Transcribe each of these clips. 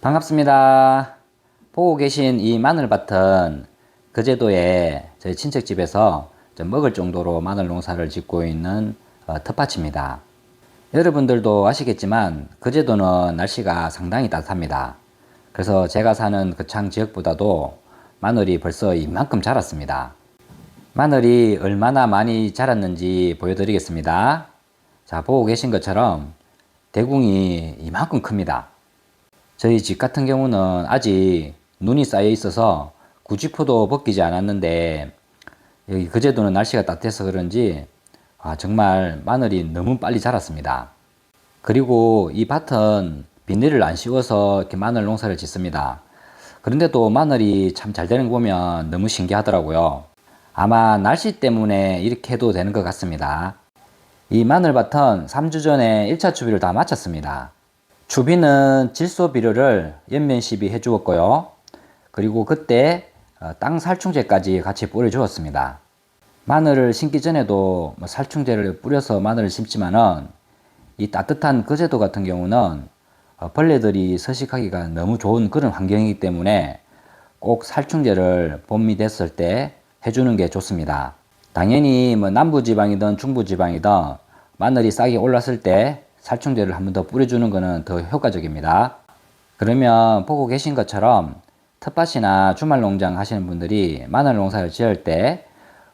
반갑습니다. 보고 계신 이 마늘밭은 거제도에 저희 친척집에서 좀 먹을 정도로 마늘 농사를 짓고 있는 어, 텃밭입니다. 여러분들도 아시겠지만 거제도는 날씨가 상당히 따뜻합니다. 그래서 제가 사는 거창 지역보다도 마늘이 벌써 이만큼 자랐습니다. 마늘이 얼마나 많이 자랐는지 보여드리겠습니다. 자, 보고 계신 것처럼 대궁이 이만큼 큽니다. 저희 집 같은 경우는 아직 눈이 쌓여 있어서 구지포도 벗기지 않았는데 여기 거제도는 날씨가 따뜻해서 그런지 아, 정말 마늘이 너무 빨리 자랐습니다. 그리고 이 밭은 비닐을 안 씌워서 이렇게 마늘 농사를 짓습니다. 그런데도 마늘이 참 잘 되는 거 보면 너무 신기하더라고요. 아마 날씨 때문에 이렇게 해도 되는 것 같습니다. 이 마늘밭은 3주 전에 1차 추비를 다 마쳤습니다. 추비는 질소 비료를 연면 시비 해 주었고요. 그리고 그때 어, 땅 살충제까지 같이 뿌려 주었습니다. 마늘을 심기 전에도 뭐 살충제를 뿌려서 마늘을 심지만은 이 따뜻한 거제도 같은 경우는 어, 벌레들이 서식하기가 너무 좋은 그런 환경이기 때문에 꼭 살충제를 봄이 됐을 때 해주는 게 좋습니다. 당연히 뭐 남부지방이든 중부지방이든 마늘이 싹이 올랐을 때 살충제를 한 번 더 뿌려주는 것은 더 효과적입니다. 그러면 보고 계신 것처럼 텃밭이나 주말 농장 하시는 분들이 마늘 농사를 지을 때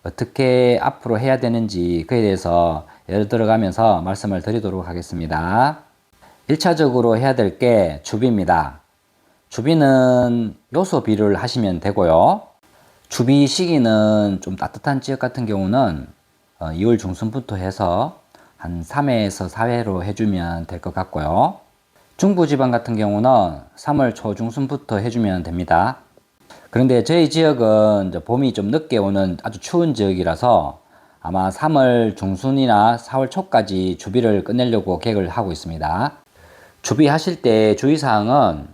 어떻게 앞으로 해야 되는지 그에 대해서 예를 들어가면서 말씀을 드리도록 하겠습니다. 1차적으로 해야 될 게 주비입니다. 주비는 요소 비를 하시면 되고요. 주비 시기는 좀 따뜻한 지역 같은 경우는 2월 중순부터 해서 한 3회에서 4회로 해주면 될 것 같고요. 중부지방 같은 경우는 3월 초중순부터 해주면 됩니다. 그런데 저희 지역은 봄이 좀 늦게 오는 아주 추운 지역이라서 아마 3월 중순이나 4월 초까지 주비를 끝내려고 계획을 하고 있습니다. 주비하실 때 주의사항은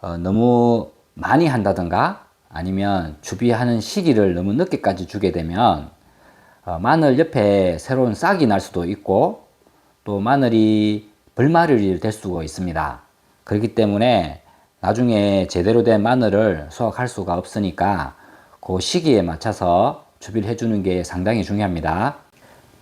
어, 너무 많이 한다든가 아니면 주비하는 시기를 너무 늦게까지 주게 되면 어, 마늘 옆에 새로운 싹이 날 수도 있고 또 마늘이 벌마를이 될 수가 있습니다. 그렇기 때문에 나중에 제대로 된 마늘을 수확할 수가 없으니까 그 시기에 맞춰서 주비를 해주는 게 상당히 중요합니다.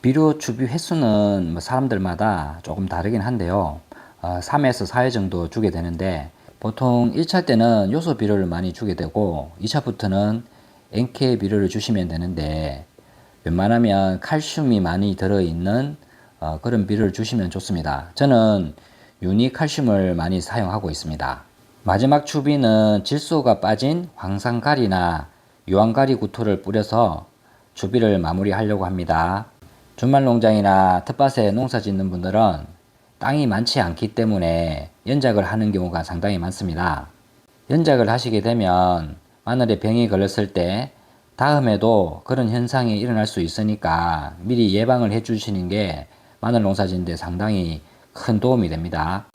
비료 주비 횟수는 뭐 사람들마다 조금 다르긴 한데요. 어, 3에서 4회 정도 주게 되는데 보통 1차 때는 요소 비료를 많이 주게 되고 2차부터는 NK 비료를 주시면 되는데 웬만하면 칼슘이 많이 들어있는 어, 그런 비료를 주시면 좋습니다. 저는 유니칼슘을 많이 사용하고 있습니다. 마지막 추비는 질소가 빠진 황산가리나 유황가리 구토를 뿌려서 추비를 마무리하려고 합니다. 주말 농장이나 텃밭에 농사 짓는 분들은 땅이 많지 않기 때문에 연작을 하는 경우가 상당히 많습니다. 연작을 하시게 되면 마늘에 병이 걸렸을 때 다음에도 그런 현상이 일어날 수 있으니까 미리 예방을 해 주시는 게 마늘 농사 짓는데 상당히 큰 도움이 됩니다.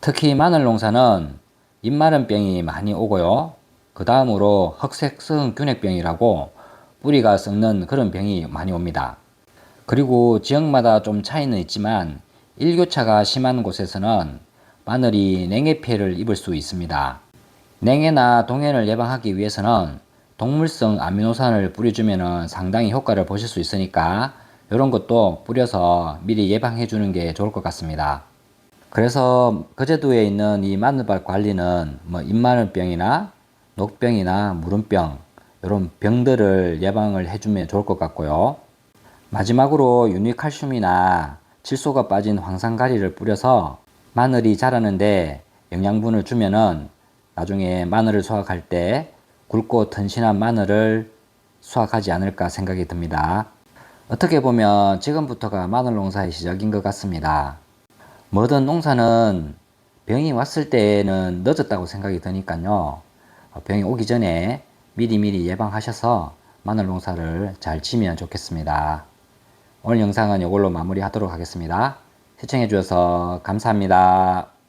특히 마늘 농사는 잎마른병이 많이 오고요. 그 다음으로 흑색성 균핵병이라고 뿌리가 썩는 그런 병이 많이 옵니다. 그리고 지역마다 좀 차이는 있지만 일교차가 심한 곳에서는 마늘이 냉해 피해를 입을 수 있습니다. 냉해나 동해를 예방하기 위해서는 동물성 아미노산을 뿌려주면 상당히 효과를 보실 수 있으니까 이런 것도 뿌려서 미리 예방해 주는 게 좋을 것 같습니다. 그래서 거제도에 있는 이 마늘밭 관리는 뭐 잎마늘병이나 녹병이나 무름병 이런 병들을 예방을 해주면 좋을 것 같고요. 마지막으로 유니칼슘이나 질소가 빠진 황산가리를 뿌려서 마늘이 자라는데 영양분을 주면은 나중에 마늘을 수확할 때 굵고 튼실한 마늘을 수확하지 않을까 생각이 듭니다. 어떻게 보면 지금부터가 마늘 농사의 시작인 것 같습니다. 뭐든 농사는 병이 왔을 때는 늦었다고 생각이 드니까요. 병이 오기 전에 미리미리 예방하셔서 마늘 농사를 잘 지면 좋겠습니다. 오늘 영상은 이걸로 마무리하도록 하겠습니다. 시청해 주셔서 감사합니다.